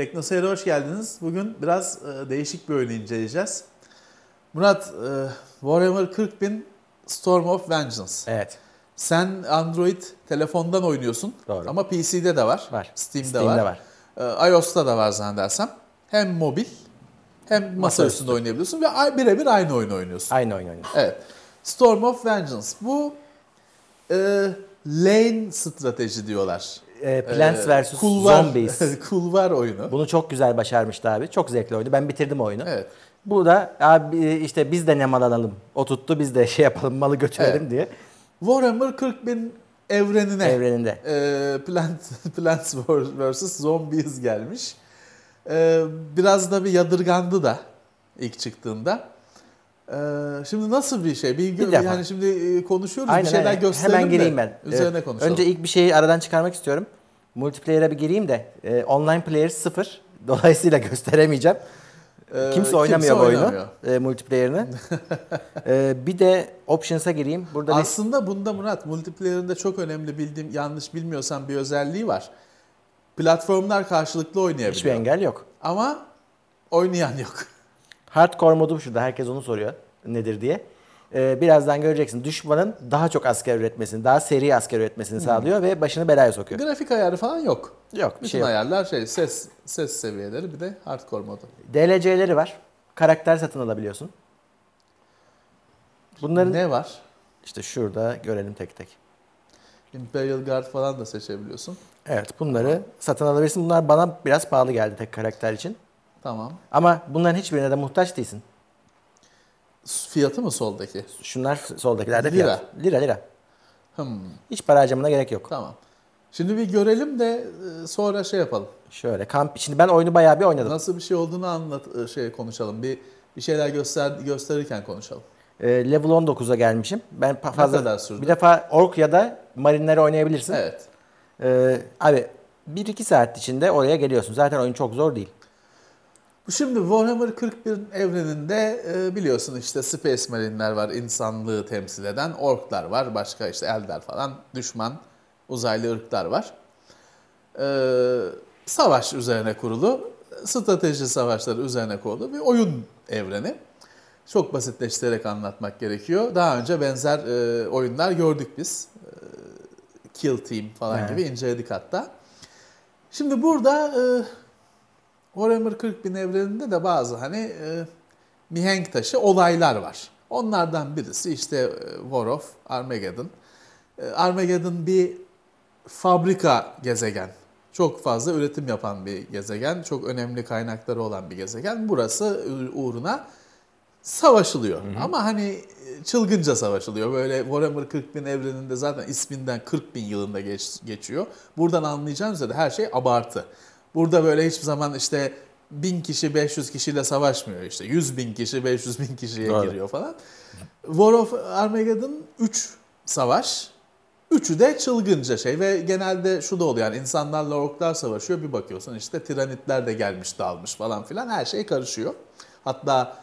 Teknoseyir'e hoş geldiniz. Bugün biraz e, değişik bir oyunu inceleyeceğiz. Murat, e, Warhammer 40.000 Storm of Vengeance. Evet. Sen Android telefondan oynuyorsun Doğru. ama PC'de de var, Var. Steam'de, Steam'de var, E, iOS'ta da var zannedersem. Hem mobil hem masa Masaüstü. üstünde oynayabiliyorsun ve birebir aynı oyunu oynuyorsun. Aynı oyun oynuyorsun. Evet. Storm of Vengeance. Bu e, lane strateji diyorlar. Ee, Plants E, vs. kulvar, Zombies. kulvar oyunu. Bunu çok güzel başarmıştı abi. Çok zevkli oyunu. Ben bitirdim oyunu. Evet. Bu da abi işte biz de ne mal alalım. O tuttu biz de şey yapalım malı götürelim Evet. diye Warhammer 40.000 evrenine evreninde. e, Plant, Plants vs. Zombies gelmiş. E, biraz da bir yadırgandı da ilk çıktığında. E, şimdi nasıl bir şey? Bir, Bir defa. yani şimdi e, konuşuyoruz Aynen, bir şeyler aynen. gösterelim Hemen gireyim ben. Üzerine Ee, konuşalım. Önce ilk bir şeyi aradan çıkarmak istiyorum. Multiplayer'a bir gireyim de e, online player sıfır. Dolayısıyla gösteremeyeceğim. E, Kimse oynamıyor bu oyunu. oynamıyor. E, multiplayer'ını. E, bir de options'a gireyim. Burada bir Aslında bunda Murat multiplayer'ında çok önemli bildiğim yanlış bilmiyorsam bir özelliği var. Platformlar karşılıklı oynayabiliyor. hiçbir engel yok. Ama oynayan yok. Hardcore modu şurada. Herkes onu soruyor. Nedir diye. Ee, birazdan göreceksin. Düşmanın daha çok asker üretmesini, daha seri asker üretmesini sağlıyor ve başını belaya sokuyor. Grafik ayarı falan yok. Yok Bütün şey yok. ayarlar şey ses ses seviyeleri bir de hardcore modu. DLC'leri var. Karakter satın alabiliyorsun. Bunların Ne var? işte şurada görelim tek tek. Imperial Guard falan da seçebiliyorsun. Evet bunları satın alabilirsin. Bunlar bana biraz pahalı geldi tek karakter için. Tamam. Ama bunların hiçbirine de muhtaç değilsin. Fiyatı mı soldaki? Şunlar soldakilerde Lira. fiyat. Lira lira. Hmm, Hiç para harcamana gerek yok. tamam. Şimdi bir görelim de e, sonra şey yapalım. Şöyle kamp. Şimdi ben oyunu bayağı bir oynadım. Nasıl bir şey olduğunu anlat e, şey konuşalım. Bir bir şeyler göster gösterirken konuşalım. Ee, level 19'a gelmişim. Ben fazla kadar sürdü? bir defa ork ya da marinleri oynayabilirsin. Evet. Ee, abi 1-2 saat içinde oraya geliyorsun. Zaten oyun çok zor değil. Şimdi Warhammer 41 evreninde e, biliyorsun işte Space Marine'ler var, insanlığı temsil eden, orklar var, başka işte Eldar falan, düşman, uzaylı ırklar var. E, savaş üzerine kurulu, strateji savaşları üzerine kurulu bir oyun evreni. Çok basitleştirerek anlatmak gerekiyor. Daha önce benzer e, oyunlar gördük biz. E, Kill Team falan Evet. gibi inceledik hatta. Şimdi burada e, Warhammer 40.000 evreninde de bazı hani e, mihenk taşı olaylar var. Onlardan birisi işte e, War of Armageddon. E, Armageddon bir fabrika gezegen. Çok fazla üretim yapan bir gezegen. Çok önemli kaynakları olan bir gezegen. Burası uğruna savaşılıyor. Ama hani e, çılgınca savaşılıyor. Böyle Warhammer 40.000 evreninde zaten isminden 40.000 yılında geç, geçiyor. Buradan anlayacağınız üzere her şey abartı. Burada böyle hiçbir zaman işte 1000 kişi 500 kişiyle savaşmıyor işte. 100 bin kişi 500 bin kişiye Doğru. giriyor falan. War of Armageddon 3 savaş. Üçü de çılgınca şey ve genelde şu da oluyor yani insanlarla orklar savaşıyor bir bakıyorsun işte tiranitler de gelmiş dalmış falan filan her şey karışıyor. Hatta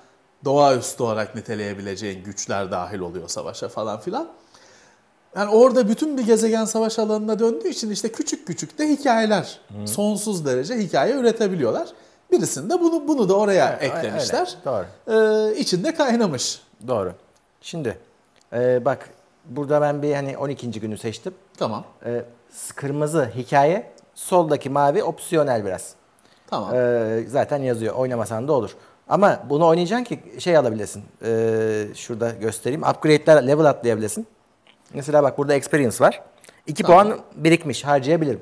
doğaüstü olarak niteleyebileceğin güçler dahil oluyor savaşa falan filan. Yani orada bütün bir gezegen savaş alanına döndüğü için işte küçük küçük de hikayeler, sonsuz derece hikaye üretebiliyorlar. Birisinde bunu bunu da oraya eklemişler. Öyle, Doğru. Ee, içinde kaynamış. Doğru. Şimdi e, bak burada ben bir hani 12. günü seçtim. Tamam. E, kırmızı hikaye, soldaki mavi opsiyonel biraz. Tamam. E, zaten yazıyor. Oynamasan da olur. Ama bunu oynayacaksın ki şey alabilirsin. E, şurada göstereyim. Upgrade'ler level atlayabilirsin. Mesela bak burada experience var. 2 Tamam. puan birikmiş. Harcayabilirim.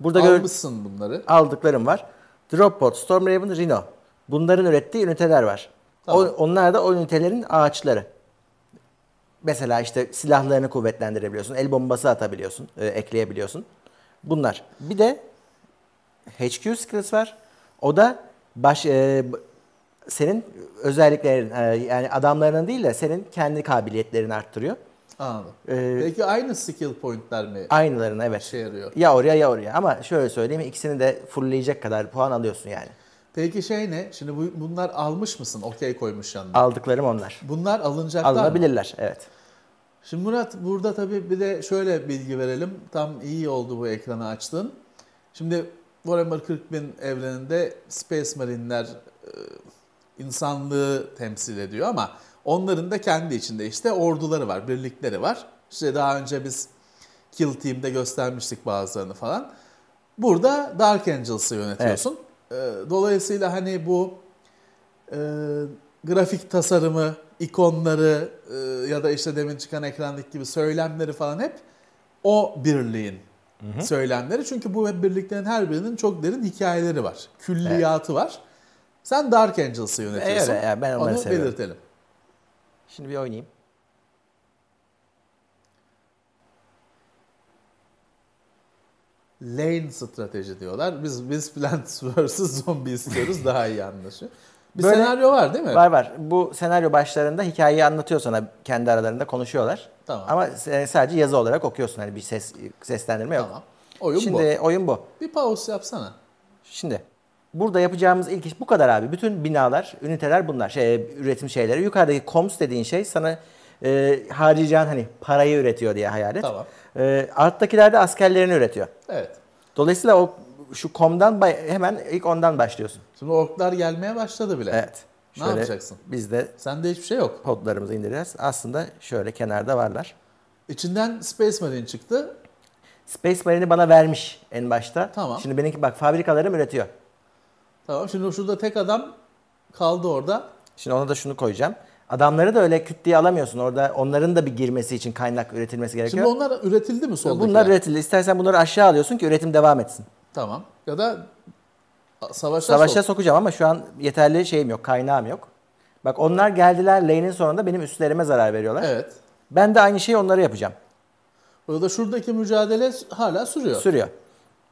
Burada gör, Almışsın bunları. aldıklarım var. Droppod, Stormraven, Rhino. Bunların ürettiği üniteler var. Tamam. O, onlar da o ünitelerin ağaçları. Mesela işte silahlarını kuvvetlendirebiliyorsun. El bombası atabiliyorsun, e, ekleyebiliyorsun. Bunlar. Bir de HQ skills var. O da baş e, senin özelliklerin e, yani adamlarının değil de senin kendi kabiliyetlerini arttırıyor. Anladım. Ee, Peki aynı skill pointler mi Aynılarını evet. işe yarıyor? Ya oraya ya oraya. Ama şöyle söyleyeyim ikisini de fullleyecek kadar puan alıyorsun yani. Peki şey ne? Şimdi bu, bunlar almış mısın? Okey koymuş yanına. Aldıklarım onlar. Bunlar alınacaklar mı? Alınabilirler evet. Şimdi Murat burada tabii bir de şöyle bilgi verelim. Tam iyi oldu bu ekranı açtın. Şimdi Warhammer 40.000 evreninde Space Marine'ler e, insanlığı temsil ediyor ama onların da kendi içinde işte orduları var, birlikleri var. İşte daha önce biz Kill Team'de göstermiştik bazılarını falan. Burada Dark Angels'ı yönetiyorsun. E, Dolayısıyla hani bu e, grafik tasarımı, ikonları e, ya da işte demin çıkan ekrandaki gibi söylemleri falan hep o birliğin söylemleri. Çünkü bu web birliklerin her birinin çok derin hikayeleri var. Külliyatı var. Sen Dark Angels'ı yönetiyorsun. Evet, yani ben Onu seviyorum. belirtelim. Şimdi bir oynayayım. Lane strateji diyorlar. Biz biz Plants vs. Zombie istiyoruz. Daha iyi anlaşıyor. Bir Böyle- senaryo var değil mi? Var var. Bu senaryo başlarında hikayeyi anlatıyor sana kendi aralarında konuşuyorlar. Tamam. Ama sadece yazı olarak okuyorsun. Hani bir ses seslendirme yok. Tamam. Oyun Şimdi oyun bu. bu. Bir pause yapsana. Şimdi burada yapacağımız ilk iş bu kadar abi. Bütün binalar, üniteler bunlar. Şey, üretim şeyleri. Yukarıdaki koms dediğin şey sana e, harcayacağın hani parayı üretiyor diye hayal et. Tamam. E, alttakiler de askerlerini üretiyor. Evet. Dolayısıyla o şu komdan hemen ilk ondan başlıyorsun. Şimdi orklar gelmeye başladı bile. Evet. Ne yapacaksın? Biz de Sende hiçbir şey yok. podlarımızı indireceğiz. Aslında şöyle kenarda varlar. İçinden Space Marine çıktı. Space Marine'i bana vermiş en başta. Tamam. Şimdi benimki bak fabrikalarım üretiyor. Tamam. Şimdi şurada tek adam kaldı orada. Şimdi ona da şunu koyacağım. Adamları da öyle küt diye alamıyorsun. Orada onların da bir girmesi için kaynak üretilmesi gerekiyor. Şimdi onlar üretildi mi soldakiler? Bunlar üretildi. İstersen bunları aşağı alıyorsun ki üretim devam etsin. Tamam. Ya da savaşa, Savaşa sok. sokacağım ama şu an yeterli şeyim yok, kaynağım yok. Bak onlar geldiler lane'in sonunda benim üstlerime zarar veriyorlar. Evet. Ben de aynı şeyi onlara yapacağım. Burada şuradaki mücadele hala sürüyor. Sürüyor.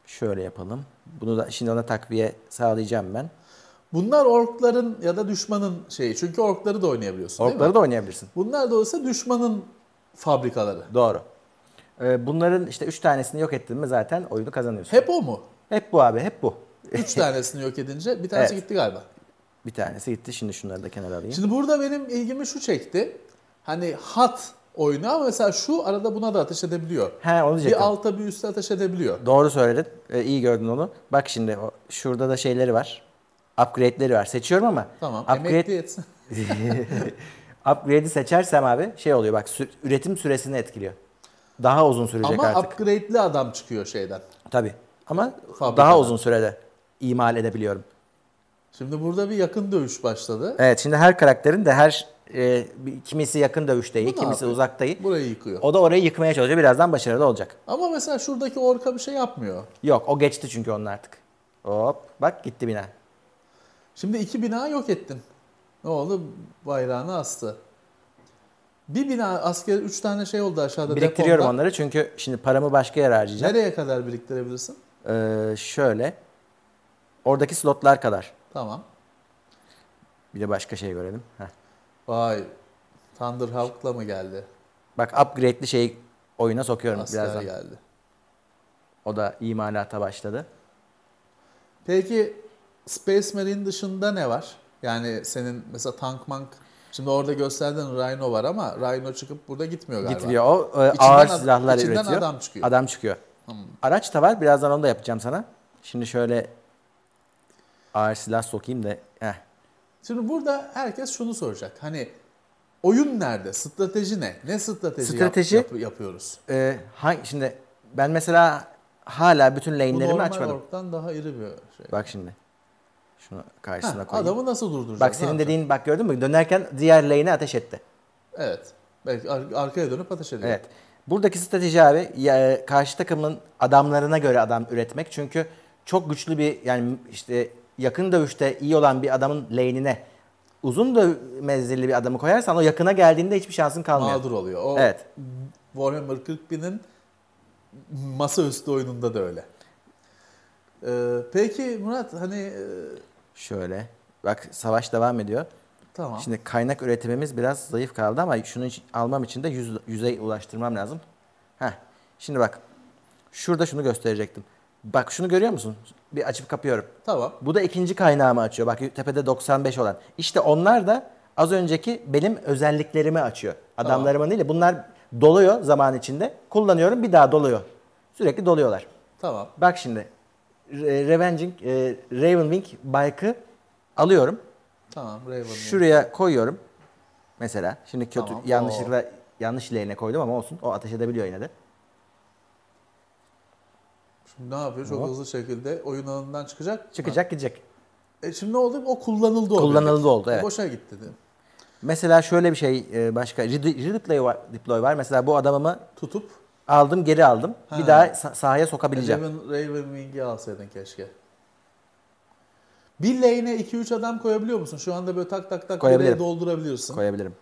Şöyle yapalım. Bunu da şimdi ona takviye sağlayacağım ben. Bunlar orkların ya da düşmanın şeyi. Çünkü orkları da oynayabiliyorsun değil Orkları mi? da oynayabilirsin. Bunlar da olsa düşmanın fabrikaları. Doğru. Ee, bunların işte üç tanesini yok ettin mi zaten oyunu kazanıyorsun. Hep o mu? Hep bu abi, hep bu. Üç tanesini yok edince bir tanesi Evet. gitti galiba. Bir tanesi gitti. Şimdi şunları da kenara alayım. Şimdi burada benim ilgimi şu çekti. Hani hat oyunu ama mesela şu arada buna da ateş edebiliyor. He onu Bir diyecektim. alta bir üste ateş edebiliyor. Doğru söyledin. Ee, iyi gördün onu. Bak şimdi şurada da şeyleri var. Upgrade'leri var. Seçiyorum ama Tamam. upgrade, Emekli etsin. upgrade'i seçersem abi şey oluyor bak sü- üretim süresini etkiliyor. Daha uzun sürecek Ama artık. upgrade'li adam çıkıyor şeyden. Tabii. Ama Fabrikadan. daha uzun sürede imal edebiliyorum. Şimdi burada bir yakın dövüş başladı. Evet şimdi her karakterin de her e, kimisi yakın dövüşteyi, Bu ne kimisi yapıyor? uzaktayı. Burayı yıkıyor. O da orayı yıkmaya çalışıyor. Birazdan başarılı olacak. Ama mesela şuradaki orka bir şey yapmıyor. Yok o geçti çünkü onun artık. Hop bak gitti bina. Şimdi iki bina yok ettin. Ne oldu? Bayrağını astı. Bir bina asker üç tane şey oldu aşağıda Biriktiriyorum deponda. onları çünkü şimdi paramı başka yere harcayacağım. Nereye kadar biriktirebilirsin? Ee, şöyle. Oradaki slotlar kadar. Tamam. Bir de başka şey görelim. Heh. Vay. Thunderhawk'la mı geldi? Bak upgrade'li şeyi oyuna sokuyorum Asker birazdan. geldi. O da imalata başladı. Peki Space Marine dışında ne var? Yani senin mesela tank mank Şimdi orada gösterdiğin Rhino var ama Rhino çıkıp burada gitmiyor galiba. Gitmiyor. O e, İçinden ağır silahlar içinden üretiyor. adam çıkıyor. Adam çıkıyor. Araç da var. Birazdan onu da yapacağım sana. Şimdi şöyle ağır silah sokayım da. Şimdi burada herkes şunu soracak. Hani oyun nerede? Strateji ne? Ne strateji, yap- Strateji- yap- yapıyoruz? Ee, hangi, şimdi ben mesela hala bütün Bu lane'lerimi normal açmadım. orktan daha iri bir şey. Bak şimdi. Şunu karşısına koyayım. adamı nasıl durduracağız? Bak senin dediğin bak gördün mü? Dönerken diğer lane'e ateş etti. Evet. Belki ar- arkaya dönüp ateş ediyor. Evet. Buradaki strateji abi ya, karşı takımın adamlarına göre adam üretmek. Çünkü çok güçlü bir yani işte yakın dövüşte iyi olan bir adamın lane'ine uzun da menzilli bir adamı koyarsan o yakına geldiğinde hiçbir şansın kalmıyor. Mağdur oluyor. O Evet. Warhammer 40.000'in masaüstü oyununda da öyle. Ee, peki Murat hani e, Şöyle. Bak savaş devam ediyor. tamam. Şimdi kaynak üretimimiz biraz zayıf kaldı ama şunu almam için de yüz, yüzey ulaştırmam lazım. Heh. Şimdi bak. Şurada şunu gösterecektim. Bak şunu görüyor musun? Bir açıp kapıyorum. Tamam. Bu da ikinci kaynağımı açıyor. Bak tepede 95 olan. İşte onlar da az önceki benim özelliklerimi açıyor. Adamlarımın değil de bunlar doluyor zaman içinde. Kullanıyorum bir daha doluyor. Sürekli doluyorlar. Tamam. Bak şimdi Re- Revenging, e, Ravenwing Bike'ı alıyorum. Tamam Raven. Şuraya koyuyorum. Mesela. Şimdi kötü Tamam, yanlışlıkla yanlış ileğine koydum ama olsun. O ateş edebiliyor yine de. Ne yapıyor? Çok Hop. hızlı şekilde oyun alanından çıkacak. Çıkacak gidecek. E şimdi ne oldu? O kullanıldı o Kullanıldı bilek. oldu, evet. Boşa gitti. Mi? Mesela şöyle bir şey e, başka Re- redeploy var, deploy var. Mesela bu adamımı Tutup aldım geri aldım. Bir daha sa- sahaya sokabileceğim. Raven, Raven Wing'i alsaydın keşke. Bir lane'e 2-3 adam koyabiliyor musun? Şu anda böyle tak tak tak Koyabilirim. doldurabiliyorsun. Koyabilirim.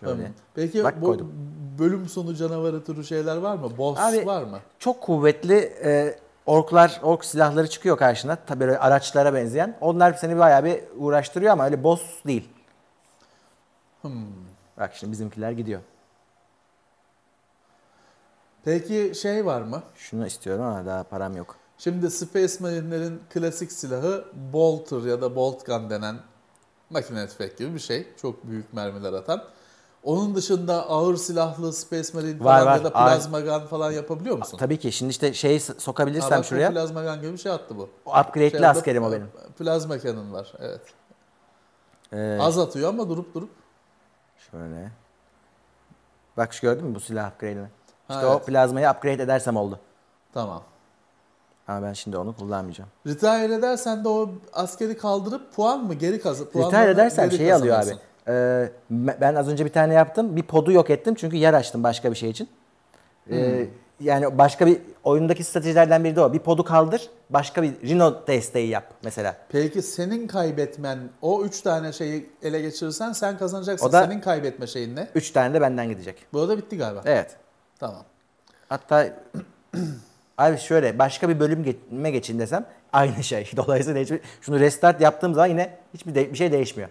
Şöyle. Peki Bak bu koydum. bölüm sonu canavarı türü şeyler var mı? Boss Abi- var mı? Çok kuvvetli e, orklar, ork silahları çıkıyor karşına. Tabii böyle araçlara benzeyen. Onlar seni bayağı bir uğraştırıyor ama öyle boss değil. Hmm. Bak şimdi bizimkiler gidiyor. Peki şey var mı? Şunu istiyorum ama daha param yok. Şimdi Space Marine'lerin klasik silahı Bolter ya da Bolt Gun denen makine tüfek gibi bir şey. Çok büyük mermiler atan. Onun dışında ağır silahlı Space Marine Var, falan var. ya da plazma gun falan yapabiliyor musun? Tabii ki şimdi işte Ha, sokabilirsem bak, bu şuraya. Plazma gun gibi bir şey attı bu. O upgrade'li Şey, askerim o benim. Plazma cannon var evet. Ee, Az atıyor ama durup durup. şöyle. Bak şu gördün mü bu silah upgrade'ini? Ha, İşte o evet. plazmayı upgrade edersem oldu. Tamam. Ama ben şimdi onu kullanmayacağım. Retire edersen de o askeri kaldırıp puan mı geri kazı? Retire edersem şeyi alıyor abi. Ee, ben az önce bir tane yaptım. Bir podu yok ettim çünkü yer açtım başka bir şey için. Ee, yani başka bir oyundaki stratejilerden biri de o. Bir podu kaldır, başka bir Rhino desteği yap mesela. Peki senin kaybetmen o üç tane şeyi ele geçirirsen sen kazanacaksın. O da- Senin kaybetme şeyin ne? Üç tane de benden gidecek. Bu arada bitti galiba. Evet. Tamam. Hatta abi şöyle başka bir bölüm geçme geçin desem aynı şey. Dolayısıyla hiçbir, şunu restart yaptığım zaman yine hiçbir de- bir şey değişmiyor.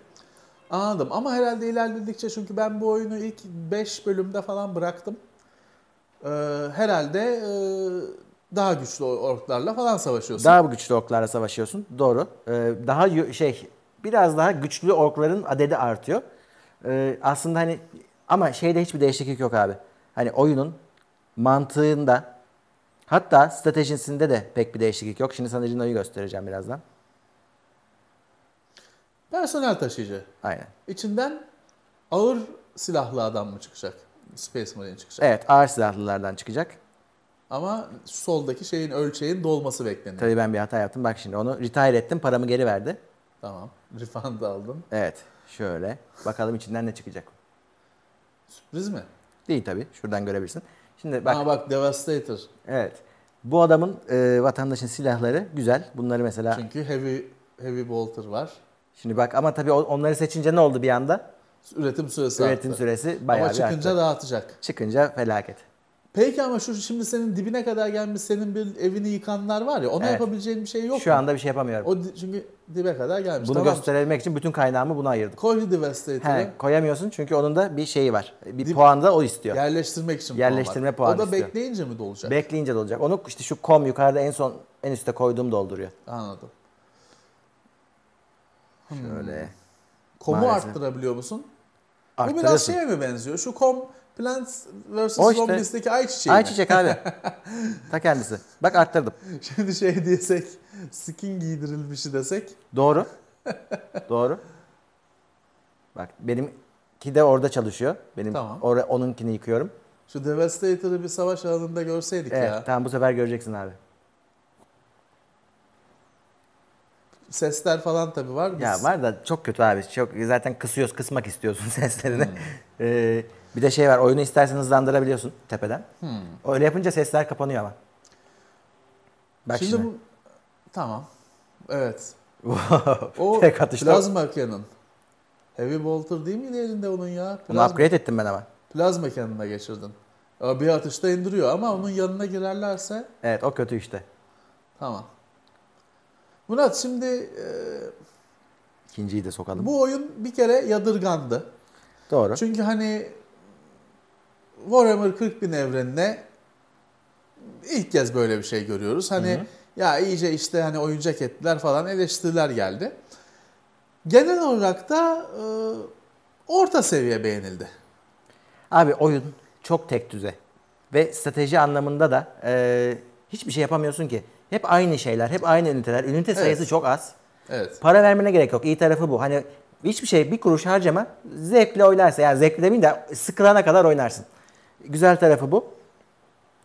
Anladım ama herhalde ilerledikçe çünkü ben bu oyunu ilk 5 bölümde falan bıraktım. Ee, herhalde e, daha güçlü orklarla falan savaşıyorsun. Daha güçlü orklarla savaşıyorsun. Doğru. Ee, daha şey biraz daha güçlü orkların adedi artıyor. Ee, aslında hani ama şeyde hiçbir değişiklik yok abi. Hani oyunun mantığında hatta stratejisinde de pek bir değişiklik yok. Şimdi sana Rino'yu göstereceğim birazdan. Personel taşıyıcı. Aynen. İçinden ağır silahlı adam mı çıkacak? Space Marine çıkacak. Evet ağır silahlılardan çıkacak. Ama soldaki şeyin ölçeğin dolması bekleniyor. Tabii ben bir hata yaptım. Bak şimdi onu retire ettim. Paramı geri verdi. Tamam. Refund aldın. Evet. Şöyle. Bakalım içinden ne çıkacak. Sürpriz mi? Değil tabii. Şuradan görebilirsin. Şimdi bak. Aa bak Devastator. Evet. Bu adamın e, vatandaşın silahları güzel. Bunları mesela Çünkü Heavy Heavy Bolter var. Şimdi bak ama tabii onları seçince ne oldu bir anda? Üretim süresi Üretim arttı. süresi bayağı Ama çıkınca arttı. dağıtacak. Çıkınca felaket. Peki ama şu şimdi senin dibine kadar gelmiş senin bir evini yıkanlar var ya ona Evet. yapabileceğin bir şey yok Şu mu? anda bir şey yapamıyorum. O çünkü dibe kadar gelmiş. Bunu tamam. gösterebilmek için bütün kaynağımı buna ayırdım. Koy Devastator'ı. He, koyamıyorsun çünkü onun da bir şeyi var. Bir Dip- puan da o istiyor. Yerleştirmek için Yerleştirme puan puanı O da istiyor. bekleyince mi dolacak? Bekleyince de olacak. Onu işte şu kom yukarıda en son en üstte koyduğum dolduruyor. Anladım. Şöyle. Komu Maalesef. arttırabiliyor musun? Bu biraz şeye mi benziyor? Şu kom Plants vs. O işte. Zombies'teki ayçiçeği? Ayçiçek abi. Ta kendisi. Bak arttırdım. Şimdi şey diyesek, skin giydirilmişi desek. Doğru. Doğru. Bak benimki de orada çalışıyor. Benim Tamam. orada onunkini yıkıyorum. Şu Devastator'ı bir savaş alanında görseydik Evet, ya. tamam bu sefer göreceksin abi. Sesler falan tabii var. Biz Ya var da çok kötü abi. Çok zaten kısıyoruz, kısmak istiyorsun seslerini. Hmm. Ee, bir de şey var. Oyunu istersen hızlandırabiliyorsun tepeden. Hmm. Öyle yapınca sesler kapanıyor ama. Bak şimdi, şimdi. bu tamam. Evet. O Tek atışta- plazma cannon. Heavy bolter değil miydi elinde onun ya? Plazma, upgrade ettim ben ama. plazma cannon'a geçirdin. Bir atışta indiriyor ama onun yanına girerlerse Evet o kötü işte. tamam. Murat şimdi e, İkinciyi de sokalım. bu oyun bir kere yadırgandı. Doğru. Çünkü hani Warhammer 40.000 evrenine ilk kez böyle bir şey görüyoruz. Hani ya iyice işte hani oyuncak ettiler falan eleştiriler geldi. Genel olarak da e, orta seviye beğenildi. Abi oyun çok tek düze. Ve strateji anlamında da e, hiçbir şey yapamıyorsun ki. Hep aynı şeyler, hep aynı üniteler. Ünite sayısı Evet. çok az. Evet. Para vermene gerek yok. İyi tarafı bu. Hani hiçbir şey bir kuruş harcama. Zevkle oynarsın. Yani zevkle demeyeyim de sıkılana kadar oynarsın. Güzel tarafı bu.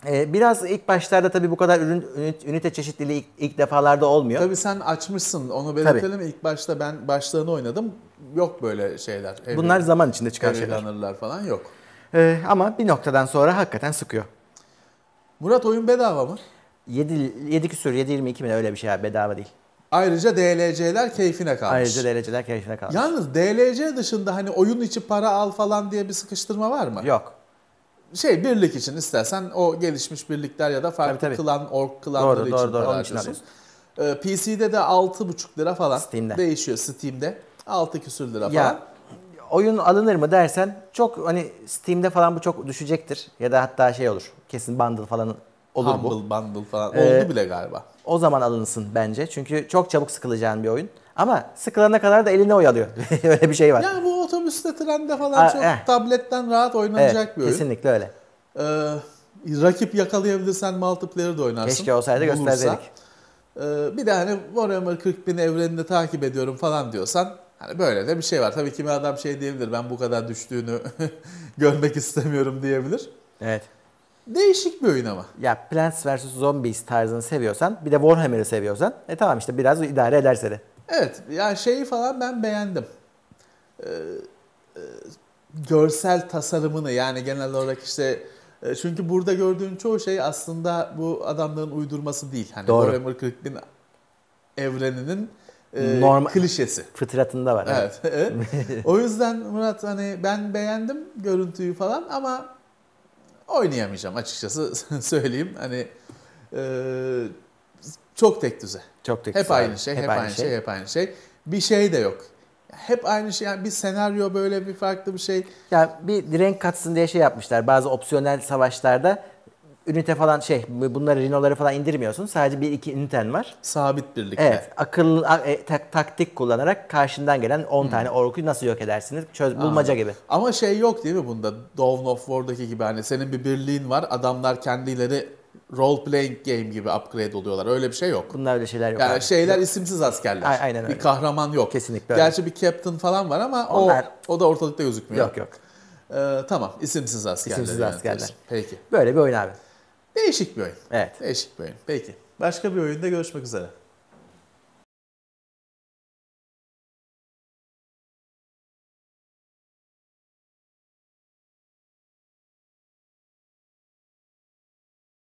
Ee, biraz ilk başlarda tabii bu kadar ürün, ünit- ünite çeşitliliği ilk, ilk defalarda olmuyor. Tabii sen açmışsın onu belirtelim. İlk başta ben başlarını oynadım. Yok böyle şeyler. Heavy- Bunlar zaman içinde çıkan şeyler. falan yok. Ee, ama bir noktadan sonra hakikaten sıkıyor. Murat oyun bedava mı? 7, 7 küsur, 7.22 mi ne öyle bir şey abi bedava değil. Ayrıca DLC'ler keyfine kalmış. Ayrıca dereceler keyfine kalmış. Yalnız DLC dışında hani oyun içi para al falan diye bir sıkıştırma var mı? Yok. Şey birlik için istersen o gelişmiş birlikler ya da farklı Tabii, tabii. klan, ork klanları Doğru, için doğru, doğru. para harcıyorsun. Ee, PC'de de 6,5 lira falan Steam'de. değişiyor Steam'de. 6 küsür lira falan. Ya oyun alınır mı dersen çok hani Steam'de falan bu çok düşecektir. Ya da hatta şey olur. Kesin bundle falan olur bu. Humble Bundle falan Ee, oldu bile galiba. O zaman alınsın bence. Çünkü çok çabuk sıkılacağın bir oyun. Ama sıkılana kadar da eline oyalıyor. öyle bir şey var. Ya bu otobüste, trende falan Aa, çok eh. tabletten rahat oynanacak evet, bir oyun. kesinlikle öyle. Ee, rakip yakalayabilirsen multiplayer de oynarsın. Keşke olsaydı Bulursa. gösterseydik. Ee, bir de hani Warhammer 40 bin evrenini takip ediyorum falan diyorsan hani böyle de bir şey var. Tabii kimi adam şey diyebilir ben bu kadar düştüğünü görmek istemiyorum diyebilir. Evet. Değişik bir oyun ama. Ya Plants vs Zombies tarzını seviyorsan, bir de Warhammer'ı seviyorsan, e tamam işte biraz idare eder seni. Evet yani şeyi falan ben beğendim. Ee, e, görsel tasarımını yani genel olarak işte e, çünkü burada gördüğün çoğu şey aslında bu adamların uydurması değil. Hani Doğru. Warhammer 40 bin evreninin e, Normal- klişesi. Fıtratında var. evet. o yüzden Murat hani ben beğendim görüntüyü falan ama oynayamayacağım açıkçası söyleyeyim. Hani e, çok tek düze. Çok tek Hep aynı şey, hep, aynı şey. hep aynı şey. Bir şey de yok. Hep aynı şey. Yani bir senaryo böyle bir farklı bir şey. Ya bir direnk katsın diye şey yapmışlar. Bazı opsiyonel savaşlarda ünite falan şey bunları rinoları falan indirmiyorsun. Sadece bir iki üniten var. Sabit birlikte. Evet. Akıllı e, tak- taktik kullanarak karşından gelen 10 tane orku nasıl yok edersiniz? Çöz bulmaca Hmm. Anladım. gibi. Ama şey yok değil mi bunda? Dawn of War'daki gibi hani senin bir birliğin var. Adamlar kendileri role playing game gibi upgrade oluyorlar. Öyle bir şey yok. Bunlar öyle şeyler yok. Yani abi. şeyler isimsiz askerler. A- aynen öyle. Bir kahraman yok. Kesinlikle öyle. Gerçi bir captain falan var ama Onlar- o o da ortalıkta gözükmüyor. Yok yok. Ee, tamam isimsiz askerler. İsimsiz askerler. Peki. Böyle bir oyun abi. Değişik bir oyun. Evet. Değişik bir oyun. Peki. Başka bir oyunda görüşmek üzere.